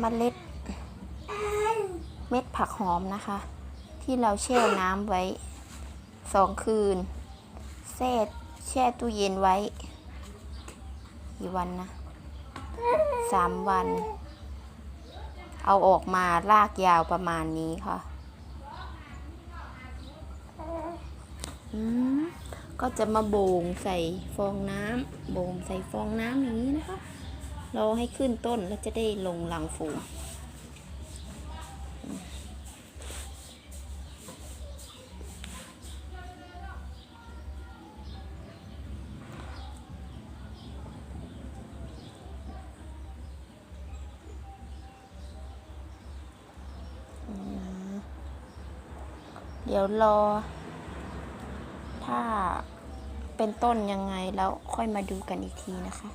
เมล็ด เม็ดผักหอมนะคะ ที่เราแช่น้ำไว้สองคืนแช่แช่ตู้เย็นไว้กี่วันนะสามวัน เอาออกมาลากยาวประมาณนี้ค่ะก็จะมาโบงใส่ฟองน้ำโบงใส่ฟองน้ำอย่างนี้นะคะ เราให้ขึ้นต้นแล้วจะได้ลงหลังฝูงเดี๋ยวรอ ถ้าเป็นต้นยังไงแล้วค่อยมาดูกันอีกทีนะคะ